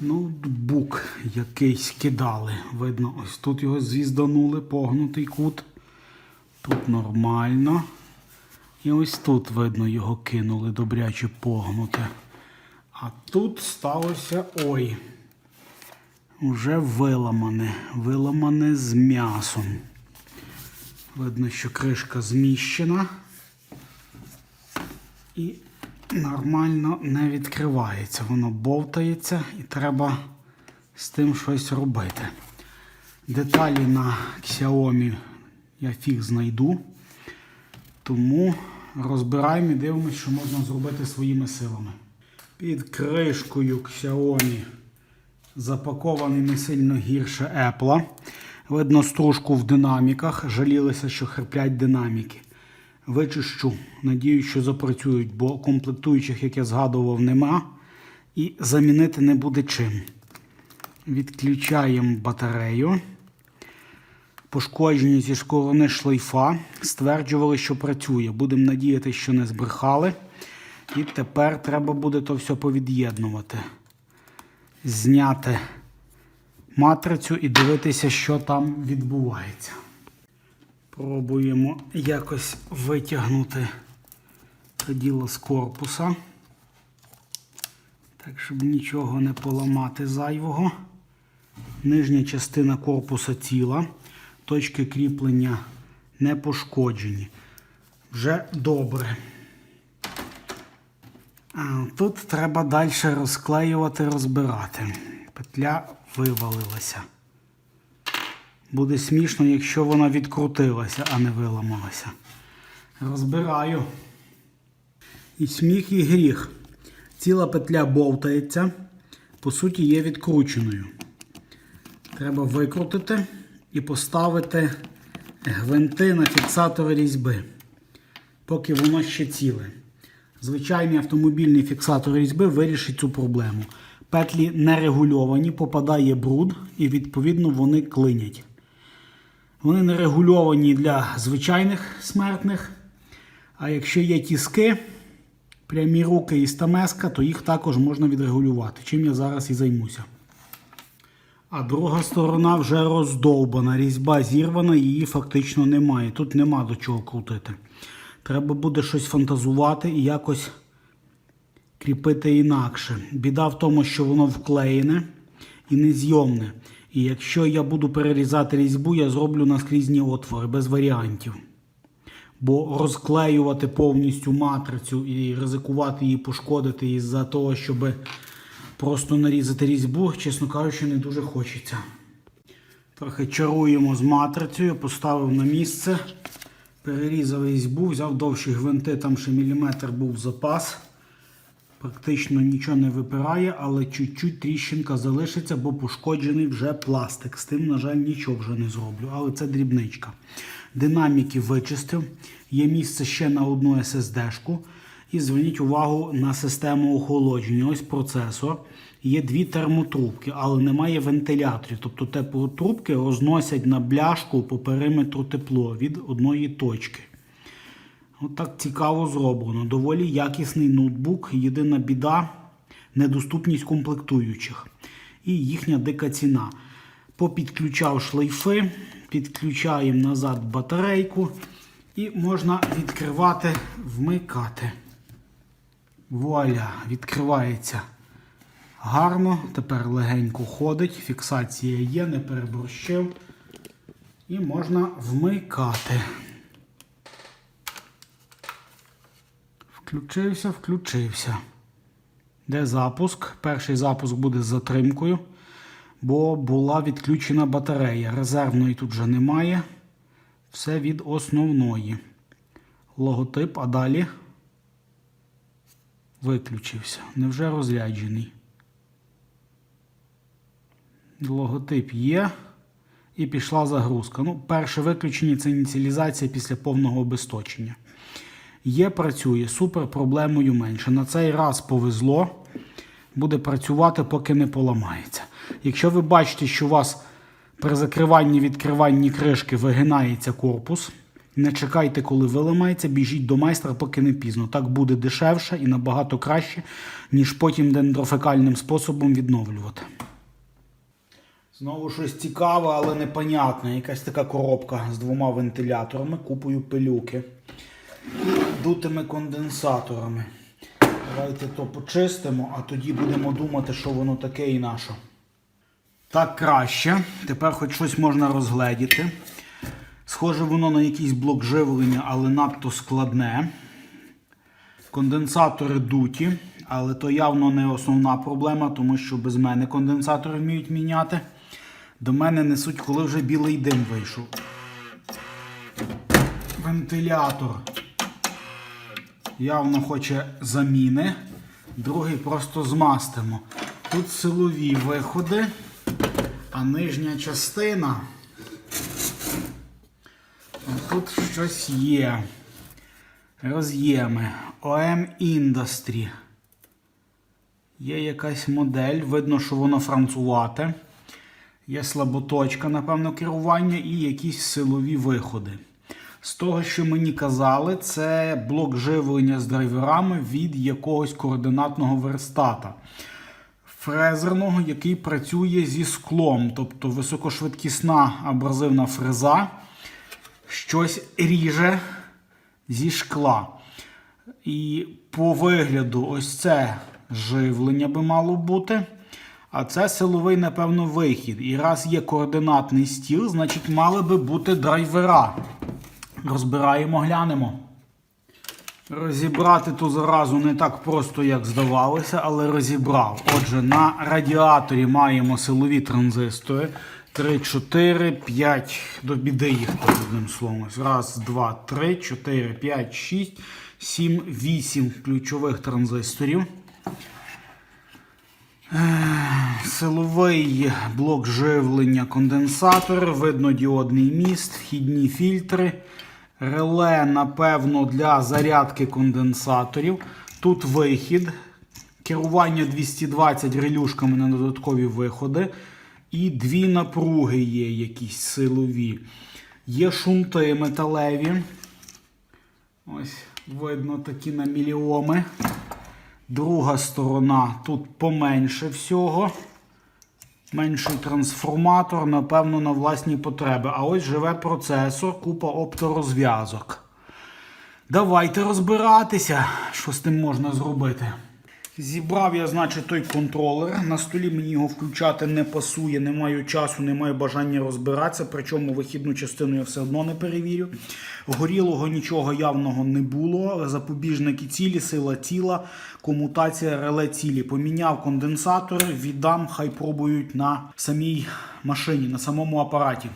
Ноутбук якийсь кидали. Видно, ось тут його звізданули, погнутий кут. Тут нормально. І ось тут, видно, його кинули добряче погнуте. А тут сталося ой. Уже виламане. Виламане з м'ясом. Видно, що кришка зміщена. І нормально не відкривається. Воно бовтається і треба з тим щось робити. Деталі на Xiaomi я фіг знайду. Тому розбираємо і дивимося, що можна зробити своїми силами. Під кришкою Xiaomi запакований не сильно гірше Apple. Видно стружку в динаміках. Жалілися, що хриплять динаміки. Вичищу, надіюсь, що запрацюють, бо комплектуючих, як я згадував, нема. І замінити не буде чим. Відключаємо батарею. Пошкоджені зі сторони шлейфа. Стверджували, що працює. Будемо надіятися, що не збрехали. І тепер треба буде то все повід'єднувати. Зняти матрицю і дивитися, що там відбувається. Пробуємо якось витягнути це діло з корпуса. Так, щоб нічого не поламати зайвого. Нижня частина корпуса ціла. Точки кріплення не пошкоджені. Вже добре. А тут треба далі розклеювати, розбирати. Петля вивалилася. Буде смішно, якщо вона відкрутилася, а не виламалася. Розбираю. І сміх, і гріх. Ціла петля бовтається, по суті, є відкрученою. Треба викрутити і поставити гвинти на фіксатори різьби, поки воно ще ціле. Звичайний автомобільний фіксатор різьби вирішить цю проблему. Петлі не регульовані, попадає бруд і відповідно вони клинять. Вони не регульовані для звичайних смертних. А якщо є тіски, прямі руки і стамеска, то їх також можна відрегулювати, чим я зараз і займуся. А друга сторона вже роздовбана, різьба зірвана, її фактично немає. Тут нема до чого крутити. Треба буде щось фантазувати і якось кріпити інакше. Біда в тому, що воно вклеєне і незйомне. І якщо я буду перерізати різьбу, я зроблю наскрізні отвори без варіантів. Бо розклеювати повністю матрицю і ризикувати її пошкодити із-за того, щоб просто нарізати різьбу, чесно кажучи, не дуже хочеться. Трохи чаруємо з матрицею, поставив на місце, перерізав різьбу, взяв довші гвинти, там ще міліметр був запас. Практично нічого не випирає, але чуть-чуть тріщинка залишиться, бо пошкоджений вже пластик. З тим, на жаль, нічого вже не зроблю, але це дрібничка. Динаміки вичистив. Є місце ще на одну SSD-шку. І зверніть увагу на систему охолодження. Ось процесор. Є дві термотрубки, але немає вентиляторів. Тобто теплотрубки розносять на бляшку по периметру тепло від одної точки. От так цікаво зроблено. Доволі якісний ноутбук. Єдина біда недоступність комплектуючих. І їхня дика ціна. Попідключав шлейфи, підключаємо назад батарейку і можна відкривати, вмикати. Вуаля, відкривається гарно. Тепер легенько ходить, фіксація є, не переборщив. І можна вмикати. Включився, включився. Де запуск? Перший запуск буде з затримкою, бо була відключена батарея. Резервної тут вже немає. Все від основної. Логотип, а далі виключився. Невже розряджений? Логотип є. І пішла загрузка. Ну, перше виключення це ініціалізація після повного обесточення. Є, працює, супер, проблемою менше. На цей раз повезло, буде працювати, поки не поламається. Якщо ви бачите, що у вас при закриванні відкриванні кришки вигинається корпус, Не чекайте, коли виламається, біжіть до майстра, поки не пізно. Так буде дешевше і набагато краще, ніж потім дендрофекальним способом відновлювати. Знову щось цікаве, але непонятне. Якась така коробка з двома вентиляторами, купою пилюки, дутими конденсаторами. Давайте то почистимо, а тоді будемо думати, що воно таке і на що. Так краще. Тепер хоч щось можна розгледіти. Схоже, воно на якийсь блок живлення, але надто складне. Конденсатори дуті, але то явно не основна проблема, тому що без мене конденсатори вміють міняти. До мене несуть, коли вже білий дим вийшов. Вентилятор явно хоче заміни. Другий просто змастимо. Тут силові виходи, а нижня частина. Тут щось є. Роз'єми. OM Industry. Є якась модель, видно, що воно францувате. Є слаботочка, напевно, керування і якісь силові виходи. З того, що мені казали, це блок живлення з драйверами від якогось координатного верстата. Фрезерного, який працює зі склом, тобто високошвидкісна абразивна фреза щось ріже зі шкла. І по вигляду, ось це живлення би мало бути. А це силовий, напевно, вихід. І раз є координатний стіл, значить мали би бути драйвера. Розбираємо, глянемо. Розібрати ту заразу не так просто, як здавалося, але розібрав. Отже, на радіаторі маємо силові транзистори. 3, 4, 5. До біди їх тут одним словом. Раз, два, три, 4, 5, 6, 7, 8 ключових транзисторів. Силовий блок живлення конденсатор, видно діодний міст, вхідні фільтри, реле, напевно, для зарядки конденсаторів. Тут вихід, керування 220 релюшками на додаткові виходи. І дві напруги є якісь силові. Є шунти металеві. Ось, видно такі на міліоми. Друга сторона тут поменше всього. Менший трансформатор, напевно, на власні потреби. А ось живе процесор, купа опторозв'язок. Давайте розбиратися, що з тим можна зробити. Зібрав я, значить, той контролер. На столі мені його включати не пасує, не маю часу, не маю бажання розбиратися. Причому вихідну частину я все одно не перевірю. Горілого нічого явного не було. Запобіжники цілі, сила тіла, комутація реле цілі. Поміняв конденсатори, віддам, хай пробують на самій машині, на самому апараті.